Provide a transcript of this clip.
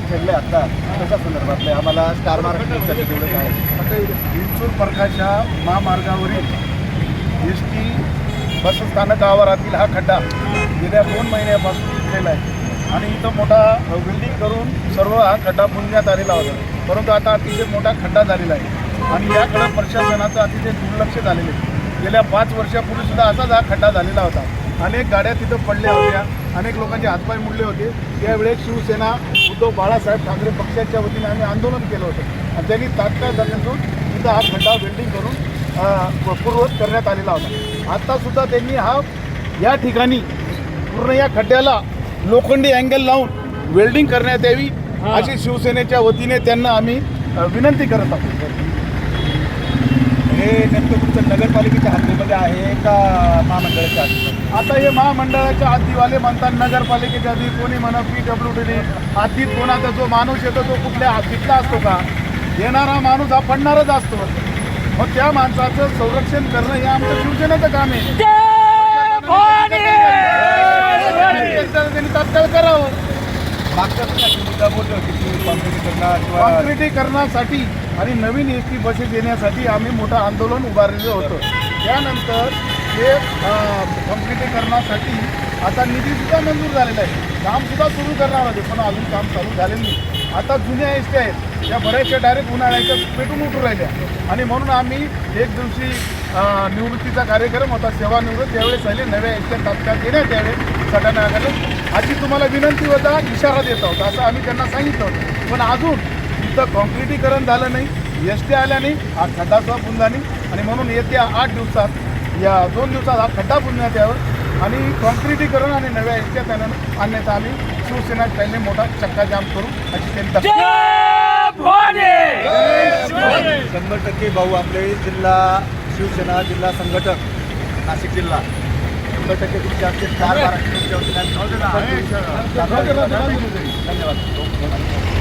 आपण आहे आता त्याच्या संदर्भातले. आम्हाला स्टार मार्केटसाठी तेवढं काय आता विंचूर प्रकाशा महामार्गावरील एस टी बसस्थानकावरातील हा खड्डा गेल्या दोन महिन्यापासून तुटलेला आहे. आणि इथं मोठा बिल्डिंग करून सर्व हा खड्डा बुंजण्यात आलेला होता. परंतु आता अतिशय मोठा खड्डा झालेला आहे. आणि याकडं प्रशासनाचं अतिशय दुर्लक्ष झालेलं आहे. गेल्या पाच वर्षापूर्वीसुद्धा असाच हा खड्डा झालेला होता. अनेक गाड्या तिथं पडल्या होत्या. अनेक लोकांचे हातपाय मुडले होते. त्यावेळेस शिवसेना उद्धव बाळासाहेब ठाकरे पक्षाच्या वतीने आम्ही आंदोलन केलं होतं. आणि त्यांनी तात्काळ दरम्यान तिथं हा खड्डा बिल्डिंग करून पूर्ववत करण्यात आलेला होता. आता सुद्धा त्यांनी हा या ठिकाणी पूर्ण या खड्ड्याला लोखंडी अँगल लावून वेल्डिंग करण्यात यावी अशी शिवसेनेच्या वतीने त्यांना आम्ही विनंती करत आहोत. हे नेमकं तुमचं नगरपालिकेच्या हद्दीमध्ये आहे का महामंडळाच्या हद्दीमध्ये? आता हे महामंडळाच्या हद्दीवाले म्हणतात नगरपालिकेच्या हद्दीत कोणी म्हणा पी डब्ल्यू डी हद्दीत कोणाचा जो माणूस येतो तो कुठल्या हद्दीतला असतो का? येणारा माणूस हा पडणारच असतो. मग त्या माणसाचं संरक्षण करणं हे आमचं शिवसेनेचं काम आहे. त्यांनी तात्काळ करावं. मागच्या मुद्दा बोललो की कॉन्क्रिटीकरणासाठी आणि नवीन एस टी बसेस येण्यासाठी आम्ही मोठं आंदोलन उभारलेलं होतं. त्यानंतर ते कॉन्क्रिटीकरणासाठी आता निधीसुद्धा मंजूर झालेला आहे. कामसुद्धा सुरू करणार होते पण अजून काम चालू झालेलं नाही. आता जुन्या एस टी आहेत त्या बऱ्याचशा डायरेक्ट उन्हाळ्याच्या पेटून उठून राहिल्या. आणि म्हणून आम्ही एक दिवशी निवृत्तीचा कार्यक्रम होता सेवानिवृत्त त्यावेळेस झाले नव्या एस टी तात्काळ देण्यात यावे सटाण्याकडे आधी तुम्हाला विनंती होता इशारा देत होता असं आम्ही त्यांना सांगितलं होतं. पण अजून इथं कॉन्क्रिटीकरण झालं नाही एस टी आल्या नाही हा खड्डा सुद्धा बुंदा नाही. आणि म्हणून येत्या आठ दिवसात या दोन दिवसात हा खड्डा बुंदण्यात यावं. आणि कॉन्क्रिटीकरण आणि नव्या एस ट्या त्यांना आणण्याचा आम्ही शिवसेना त्यांनी मोठा चक्काजाम करू अशी त्यांनी तक्रार शंभर टक्के भाऊ आपले जिल्हा शिवसेना जिल्हा संघटक नाशिक जिल्हा. शंभर टक्के तुमच्या आमचे वतीने धन्यवाद.